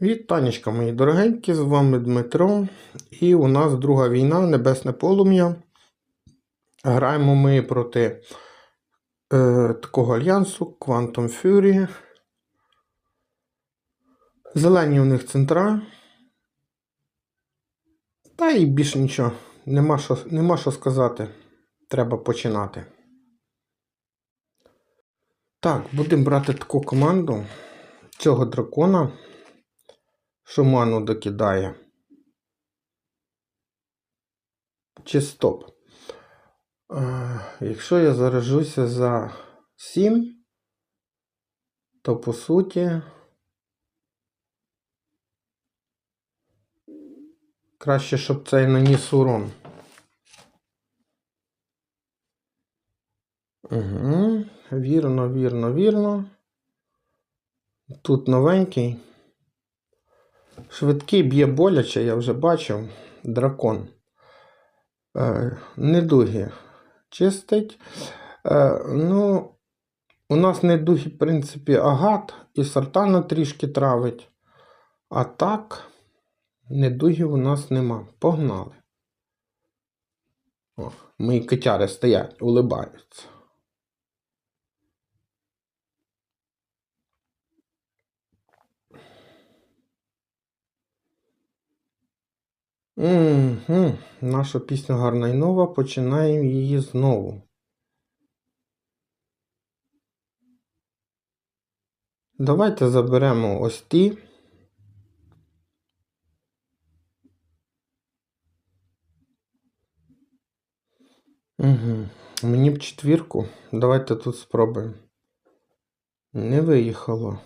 Вітанечка, мої дорогенькі, з вами Дмитро. І у нас друга війна, Небесне полум'я. Граємо ми проти е, такого альянсу Quantum Fury. Зелені у них центра. Та і більше нічого. Нема що, нема що сказати. Треба починати. Так, будемо брати таку команду цього дракона, що ману докидає. Чи стоп. Е, якщо я заражуся за 7, то по суті краще, щоб цей наніс урон. Угу. Вірно, вірно, вірно. Тут новенький. Швидкий б'є боляче, я вже бачив. Дракон. Е, недуги чистить. Е, ну, у нас недуги, в принципі, агат і сартана трішки травить. А так, недугів у нас нема. Погнали. О, мої котяри стоять, улибаються. Угу. Наша пісня гарна і нова. Починаємо її знову. Давайте заберемо ось ті. Угу. Мені б четвірку. Давайте тут спробуємо. Не виїхало.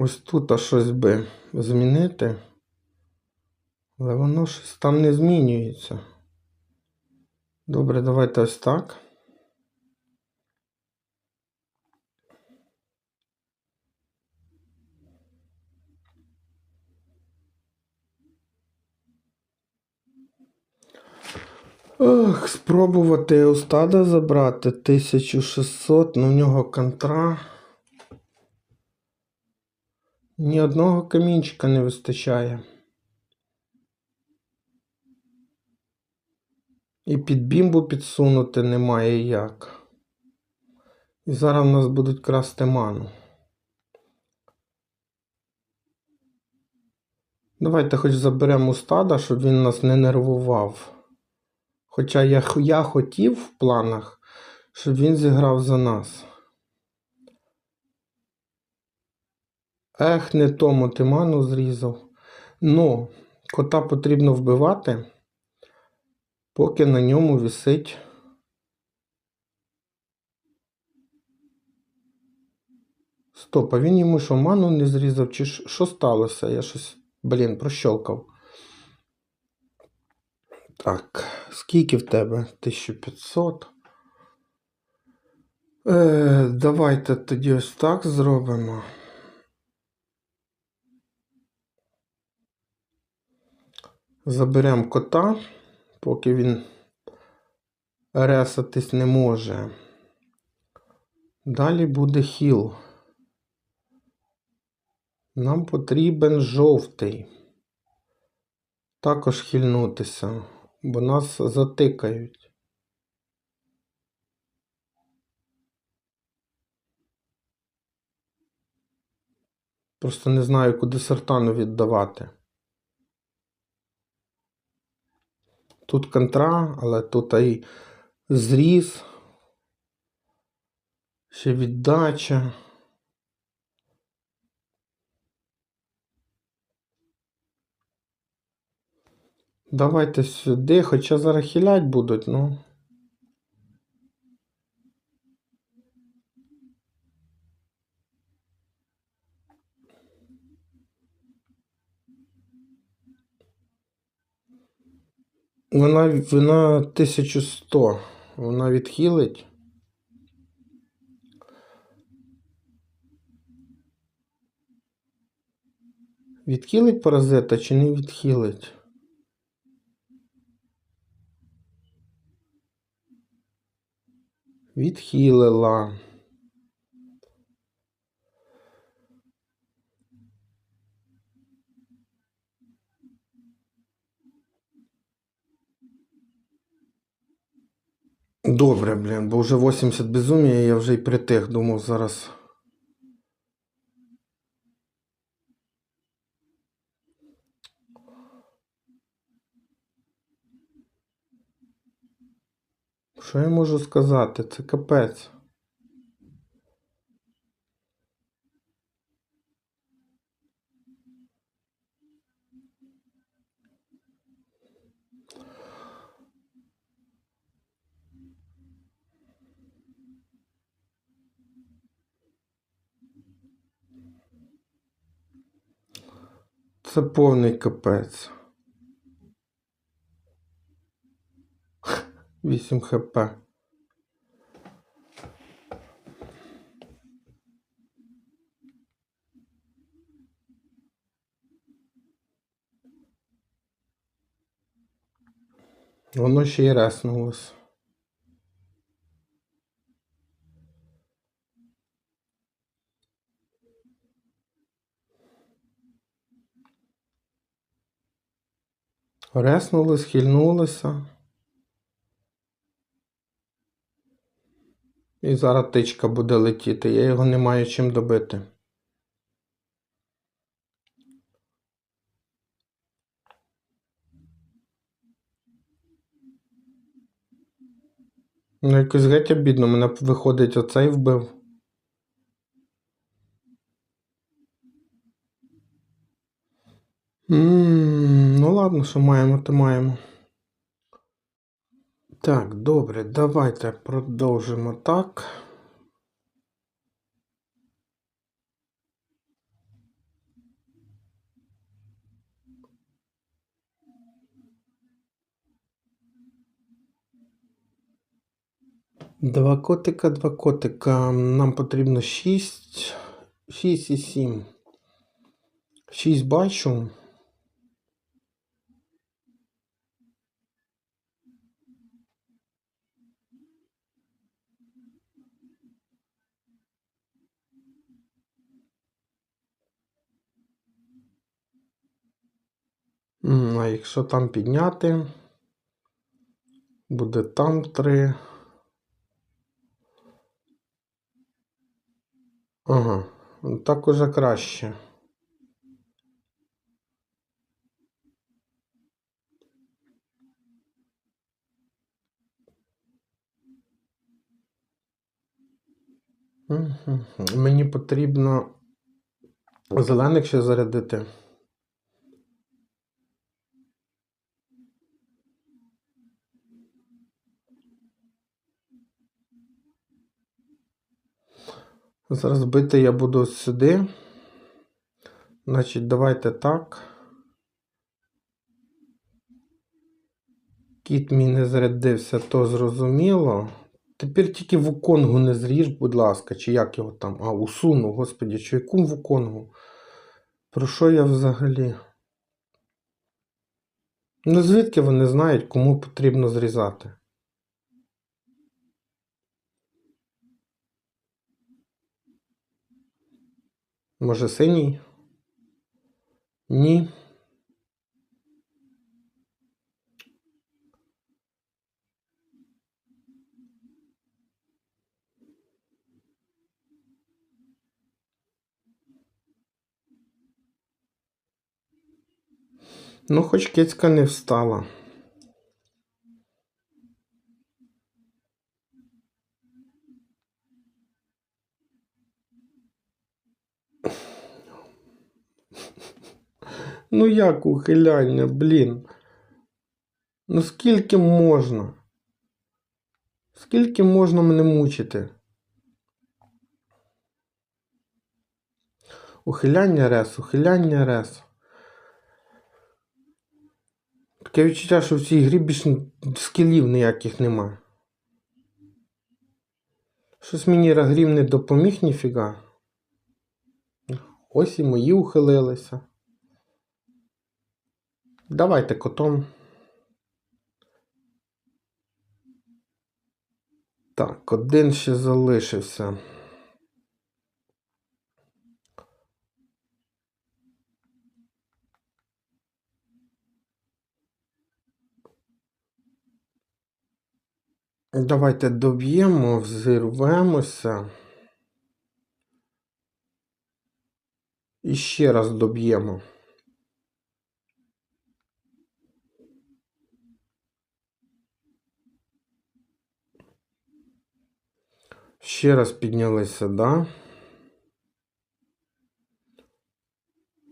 Ось тут щось би змінити. Але воно щось там не змінюється. Добре, давайте ось так. Ох, спробувати Остада забрати 1600, ну в нього контра. Ні одного камінчика не вистачає. І під бімбу підсунути немає як. І зараз в нас будуть красти ману. Давайте хоч заберемо Устада, щоб він нас не нервував. Хоча я, я хотів в планах, щоб він зіграв за нас. Ех, не тому ти ману зрізав. Ну, кота потрібно вбивати, поки на ньому висить. Стоп, а він йому що ману не зрізав, чи що сталося? Я щось, блін, прощолкав. Так, скільки в тебе? 1500. Е, давайте тоді ось так зробимо. Заберемо кота, поки він ресатись не може. Далі буде хіл. Нам потрібен жовтий. Також хильнутися, бо нас затикають. Просто не знаю, куди сартану віддавати. Тут контра, але тут і зріз, ще віддача. Давайте сюди, хоча зараз хилять будуть, ну. Вона, вона 1100. Вона відхилить. Відхилить паразита чи не відхилить? Відхилила. Добре, блін, бо вже 80 безумія, я вже й притих, думав зараз. Що я можу сказати? Це капець. Це повний капець. 8 хп. Воно ще й реснулось. Реснули, схильнулися. І зараз тичка буде летіти. Я його не маю чим добити. Ну, якось геть обідно, мене виходить оцей вбив. М, Ну ладно, що маємо, то маємо. Так, добре, давайте продовжимо так. Два котика, два котика. Нам потрібно 6, 6 і 7. 6 бачу. А якщо там підняти, буде там 3. Ага, так уже краще. Мені потрібно зелених ще зарядити. Зараз бити я буду сюди. Значить, давайте так. Кіт мій не зарядився, то зрозуміло. Тепер тільки вуконгу не зріж, будь ласка, чи як його там. А, усуну, господі, чи яку вуконгу? Про що я взагалі? Ну, звідки вони знають, кому потрібно зрізати? Може, синій? Ні. Ну, хоч кицька не встала. Ну як ухиляння, блін? Ну скільки можна? Скільки можна мене мучити? Ухиляння рес, ухиляння рес. Таке відчуття, що в цій грі більше скілів ніяких нема. Щось мені Рагрів не допоміг ніфіга. Ось і мої ухилилися. Давайте котом. Так, один ще залишився. Давайте доб'ємо, взірвемося. І ще раз доб'ємо. Ще раз піднялися, да?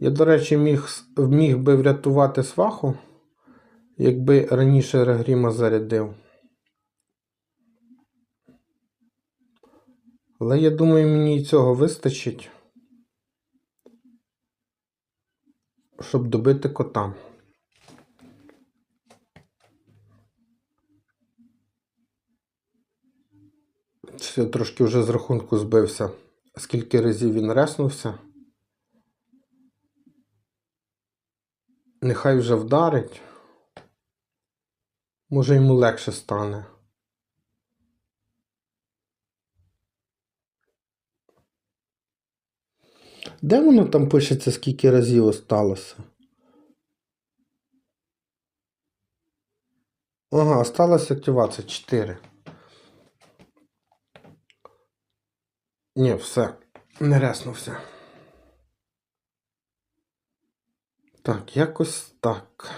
Я, до речі, міг, міг би врятувати сваху, якби раніше Регріма зарядив. Але я думаю, мені і цього вистачить, щоб добити кота. Я трошки вже з рахунку збився. Скільки разів він реснувся. Нехай вже вдарить. Може йому легше стане. Де воно там пишеться, скільки разів осталося? Ага, осталась активація 4. Ні, все, не реснувся. Так, якось так.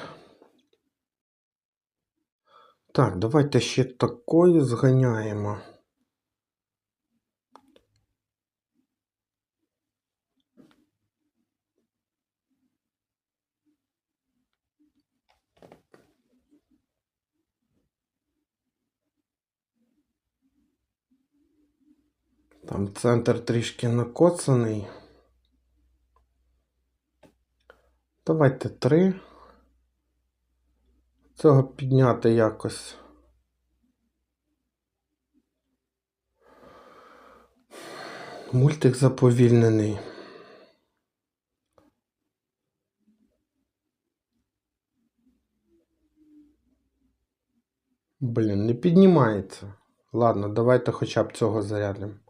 Так, давайте ще такої зганяємо. Там центр трішки накоцаний. Давайте три. Цього підняти якось. Мультик заповільнений. Блін, не піднімається. Ладно, давайте хоча б цього зарядимо.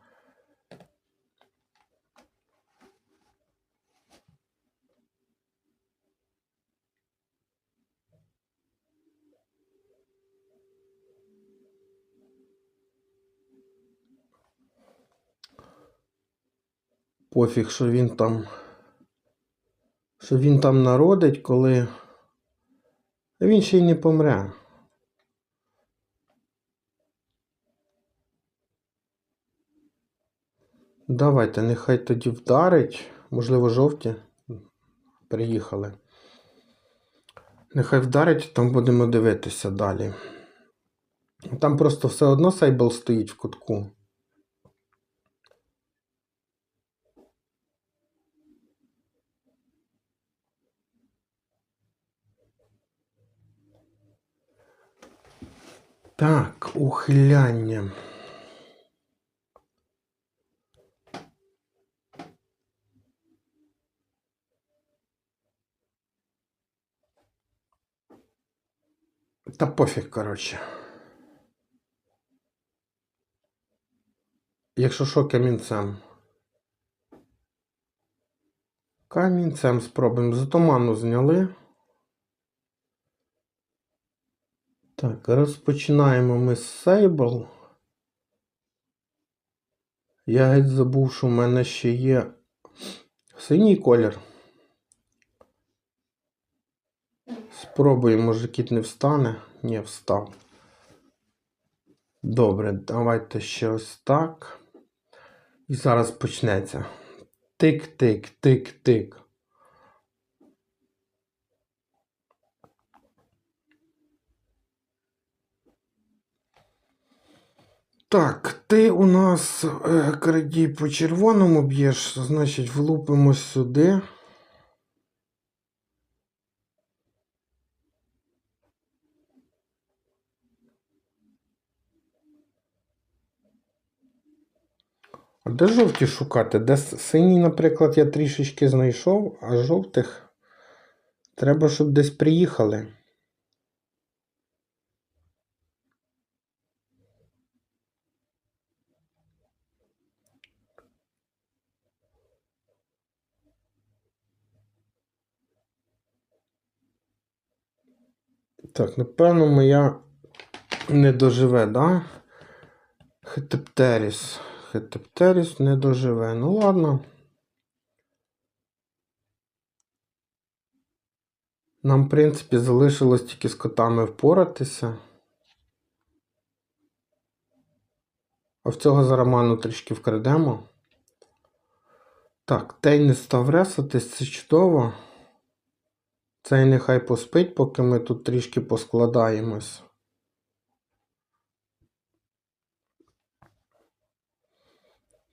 Пофіг, що він там. Що він там народить, коли. Він ще й не помре. Давайте, нехай тоді вдарить. Можливо, жовті. Приїхали. Нехай вдарить, там будемо дивитися далі. Там просто все одно сейбл стоїть в кутку. Так, ухиляння. Та пофіг, коротше. Якщо що, камінцем. Камінцем спробуємо. Затуману зняли. Так, розпочинаємо ми з Сейбл. Я геть забув, що в мене ще є синій колір. Спробуємо, може кіт не встане. Ні, встав. Добре, давайте ще ось так. І зараз почнеться. Тик-тик, тик-тик. Так, ти у нас е, крадій по червоному б'єш, значить, влупимо сюди. А де жовті шукати? Де синій, наприклад, я трішечки знайшов, а жовтих Треба, щоб десь приїхали. Так, напевно, моя не доживе, да? Хетептеріс. Хетептеріс не доживе. Ну ладно. Нам, в принципі, залишилось тільки з котами впоратися. А в цього за роману трішки вкрадемо. Так, Тей не став ресатись, це чудово. Цей нехай поспить, поки ми тут трішки поскладаємось.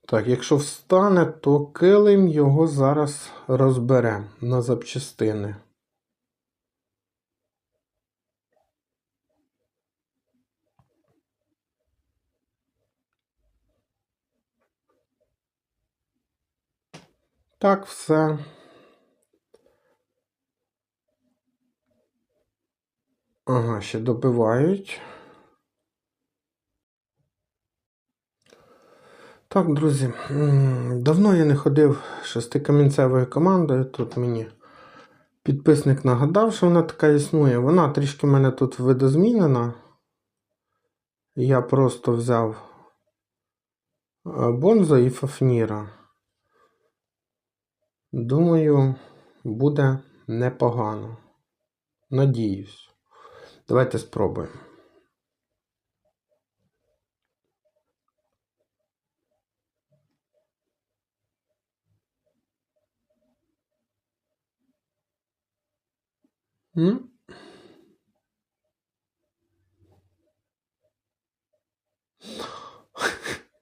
Так, якщо встане, то килим його зараз розбере на запчастини. Так, все. Ага, ще добивають. Так, друзі, давно я не ходив шестикамінцевою командою. Тут мені підписник нагадав, що вона така існує. Вона трішки в мене тут видозмінена. Я просто взяв е, Бонзо і Фафніра. Думаю, буде непогано. Надіюсь. Давайте спробуємо.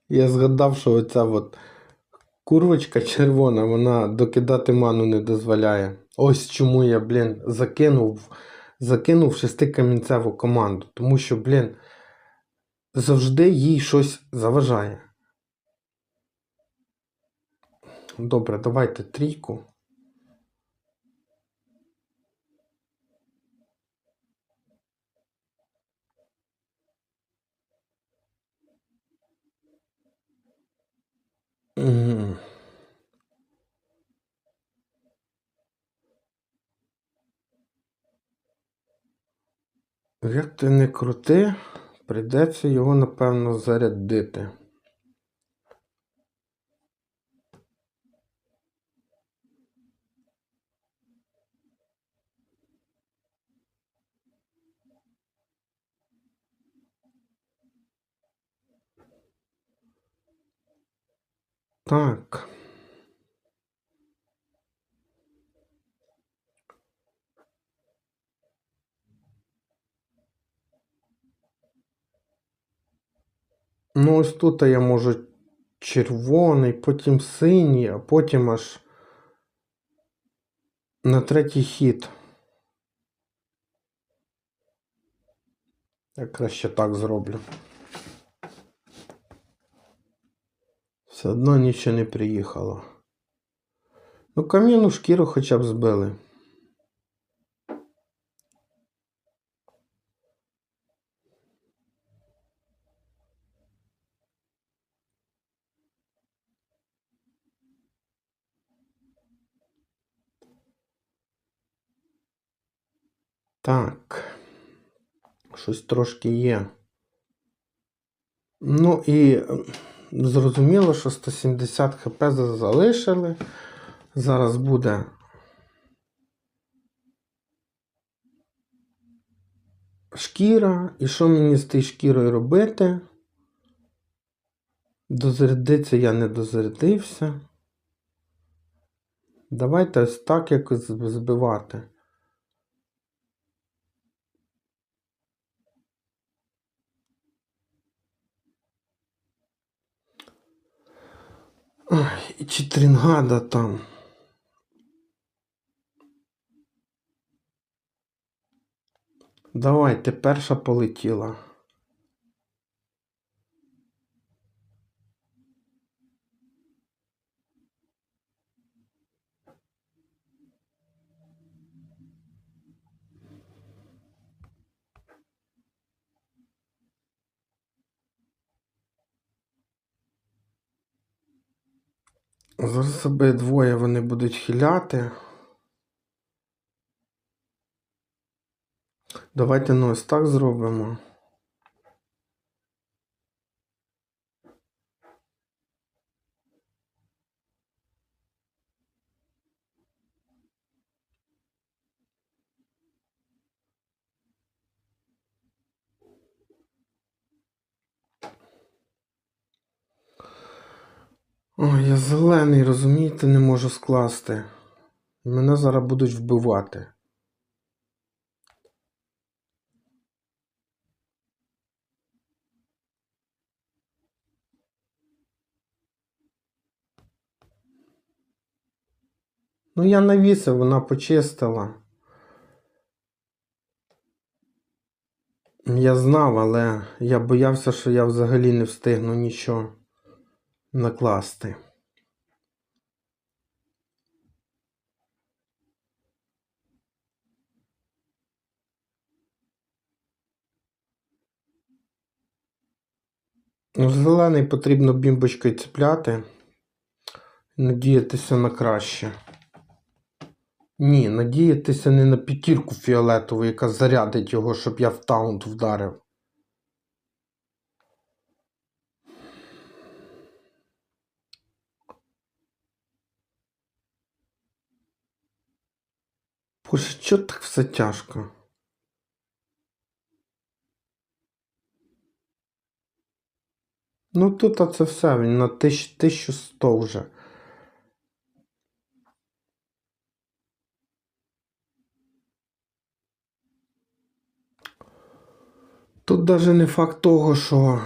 Я згадав, що оця от курвочка червона, вона докидати ману не дозволяє. Ось чому я, блін, закинув, закинув шестикамінцеву команду. Тому що, блін, завжди їй щось заважає. Добре, давайте трійку. Мгм. Як ти не крути, прийдеться його, напевно, зарядити. Так. Ну, ось тут я можу червоний, потім синій, а потім аж на третій хід. Я краще так зроблю. Все одно нічого не приїхало. Ну, кам'яну шкіру хоча б збили. Так. Щось трошки є. Ну і зрозуміло, що 170 хп залишили. Зараз буде. Шкіра. І що мені з тією шкірою робити? Дозарядитися я не дозарядився. Давайте ось так якось збивати. Ой, і Читрінгада там. Давайте, перша полетіла. Зараз обидвоє вони будуть хиляти. Давайте ну ось так зробимо. Ой, зелений, розумієте, не можу скласти. Мене зараз будуть вбивати. Ну, я навісив, вона почистила. Я знав, але я боявся, що я взагалі не встигну нічого накласти. Ну, Зелений потрібно бімбочкою цепляти. Надіятися на краще. Ні, надіятися не на п'ятірку фіолетову, яка зарядить його, щоб я в таунт вдарив. Боже, чого так все тяжко? Ну тут оце все, він на 1100 вже. Тут даже не факт того, що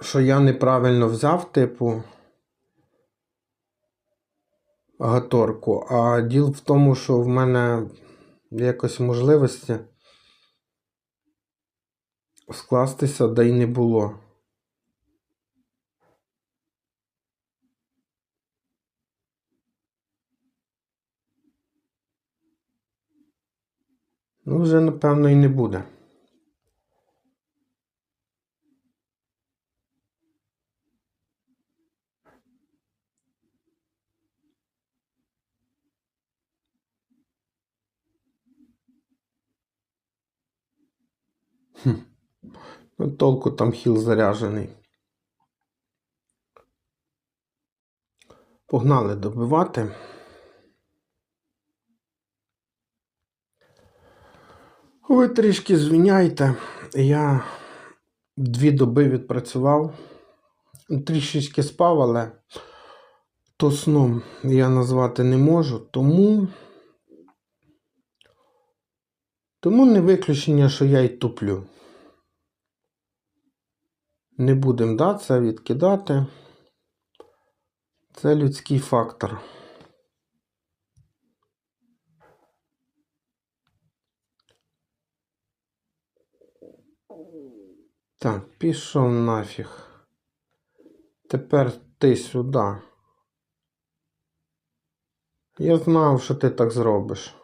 що я неправильно взяв, типу, гаторку, а діл в тому, що в мене якось можливості скластися, да й не було. Ну, вже, напевно, і не буде. Хм. Ну, толку там хіл заряжений. Погнали добивати. Ви трішки звиняйте. Я дві доби відпрацював. Трішечки спав, але то сном я назвати не можу, тому. Тому не виключення, що я й туплю. Не будемо да, це відкидати. Це людський фактор. Так, пішов нафіг. Тепер ти сюди. Я знав, що ти так зробиш.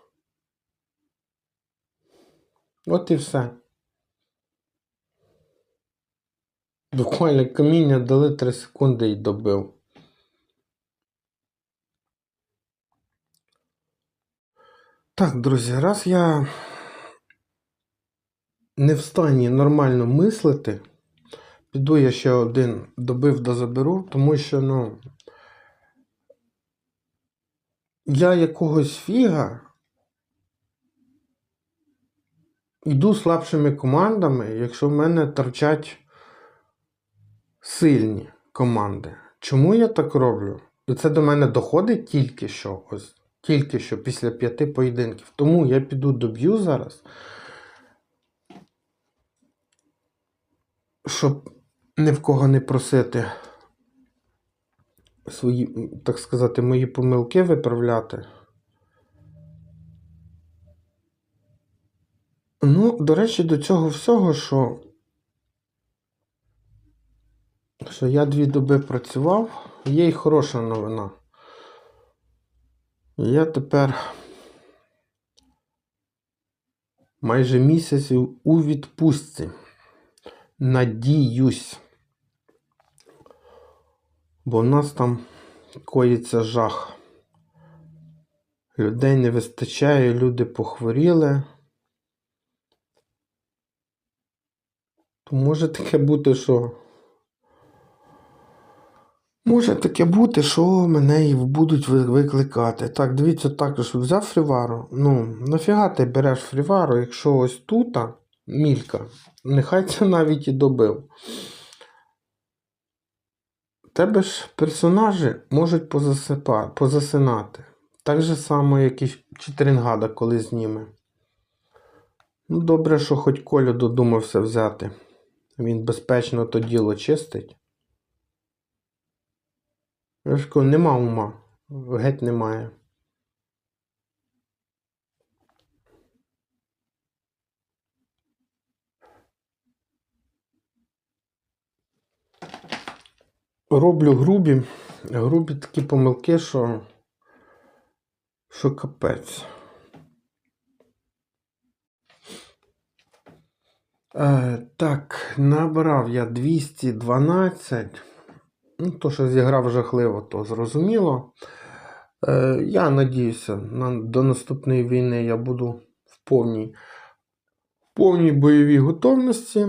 От і все. Буквально каміння дали 3 секунди і добив. Так, друзі, раз я не в стані нормально мислити, піду я ще один добив да заберу, тому що, ну, я якогось фіга йду слабшими командами, якщо в мене торчать сильні команди. Чому я так роблю? І це до мене доходить тільки що, ось, тільки що після п'яти поєдинків. Тому я піду доб'ю зараз. Щоб ні в кого не просити свої, так сказати, мої помилки виправляти. Ну, до речі, до цього всього, що що я дві доби працював, є й хороша новина. Я тепер майже місяць у відпустці. Надіюсь. бо в нас там коїться жах. Людей не вистачає, люди похворіли. То може таке бути, що. Може таке бути, що мене і будуть викликати. Так, дивіться, також взяв фрівару. Ну, нафіга ти береш фрівару, якщо ось тут мілька, нехай це навіть і добив. Тебе ж персонажі можуть позасипа, позасинати. Так же само, як і Читерінгада, коли зніме. Ну, добре, що хоч Коля додумався взяти. Він безпечно то діло чистить. Кажу, нема ума. Геть немає. Роблю грубі, грубі такі помилки, що, що капець. Е, так, набрав я 212. Ну, то, що зіграв жахливо, то зрозуміло. Е, я надіюся, на, до наступної війни я буду в повній, повній бойовій готовності.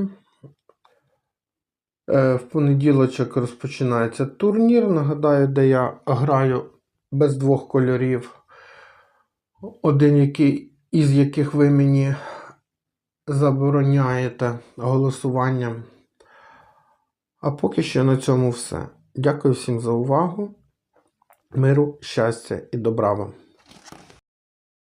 Е, в понеділочок розпочинається турнір. Нагадаю, де я граю без двох кольорів. Один який, із яких ви мені забороняєте голосуванням. А поки що на цьому все. Дякую всім за увагу. Миру, щастя і добра вам.